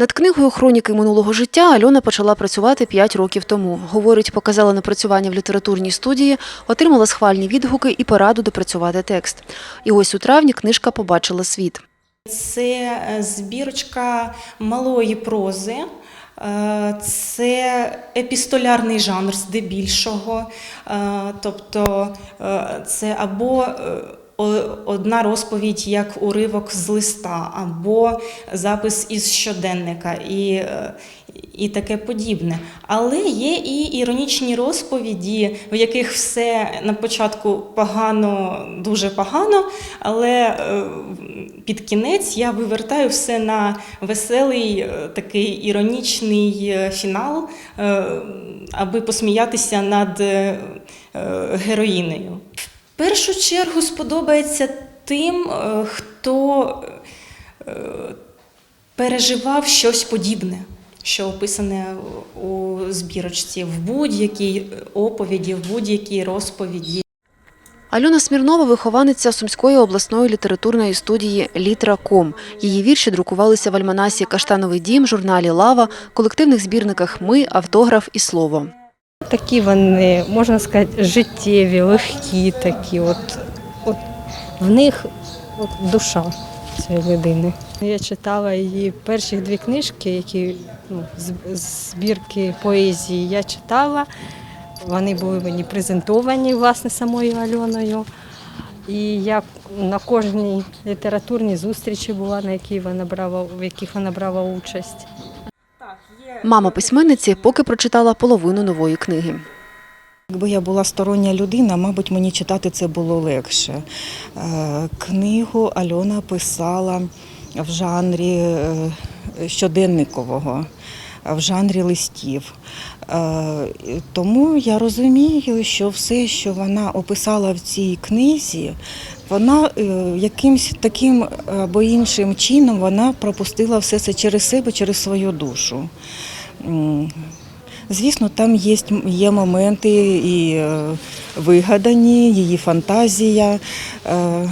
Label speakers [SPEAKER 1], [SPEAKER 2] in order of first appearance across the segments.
[SPEAKER 1] Над книгою Хроніки минулого життя Альона почала працювати 5 років тому. Говорить, показала напрацювання в літературній студії, отримала схвальні відгуки і пораду допрацювати текст. І ось у травні книжка побачила світ.
[SPEAKER 2] Це е, збірочка малої прози, е, це епістолярний жанр здебільшого, е, тобто це або одна розповідь як уривок з листа, або запис із щоденника і, е, і таке подібне. Але є і іронічні розповіді, в яких все на початку погано, дуже погано, але е, під кінець я вивертаю все на веселий, е, такий іронічний фінал, аби посміятися над героїнею. Першу чергу сподобається тим, е, хто е, переживав щось подібне, що описане у збірочці, в будь-якій оповіді, в будь-якій розповіді.
[SPEAKER 1] Альона Смірнова – вихованиця Сумської обласної літературної студії «Літра.ком». Її вірші друкувалися в альманасі «Каштановий дім», журналі «Лава», колективних збірниках «Ми», «Автограф» і «Слово».
[SPEAKER 3] Такі вони, можна сказати, життєві, легкі такі. От, от в них от душа цієї людини. Я читала її перші дві книжки, які ну, збірки поезії я читала. Вони були мені презентовані власне самою Альоною. І я на кожній літературній зустрічі була, на якій вона брала, в яких вона брала участь.
[SPEAKER 1] Мама письменниці поки прочитала половину нової книги.
[SPEAKER 4] Якби я була стороння людина, мабуть, мені читати це було легше. Е, Книгу Альона писала в жанрі е, щоденникового, в жанрі листів. Е, Тому я розумію, що все, що вона описала в цій книзі, вона е, якимсь таким або іншим чином вона пропустила все це через себе, через свою душу. Звісно, там є, є моменти і е, вигадані, її фантазія, е,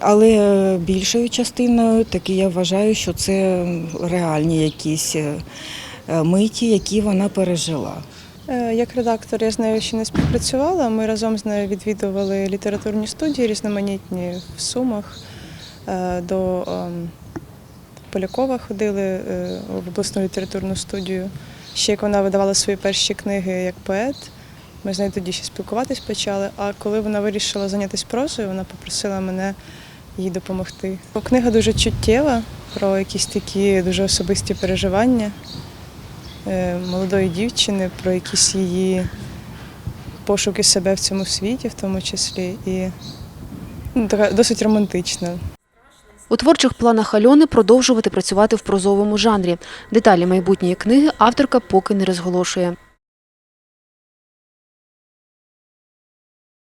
[SPEAKER 4] але більшою частиною таки я вважаю, що це реальні якісь е, е, миті, які вона пережила.
[SPEAKER 5] Е, Як редактор я з нею ще не співпрацювала. Ми разом з нею відвідували літературні студії різноманітні в Сумах. Е, До ем, Полякова ходили е, в обласну літературну студію. Ще як вона видавала свої перші книги як поет. Ми з нею тоді ще спілкуватись почали. А коли вона вирішила зайнятися прозою, вона попросила мене їй допомогти. Книга дуже чуттєва про якісь такі дуже особисті переживання молодої дівчини, про якісь її пошуки себе в цьому світі, в тому числі, і ну, така досить романтична.
[SPEAKER 1] У творчих планах Альони продовжувати працювати в прозовому жанрі. Деталі майбутньої книги авторка поки не розголошує.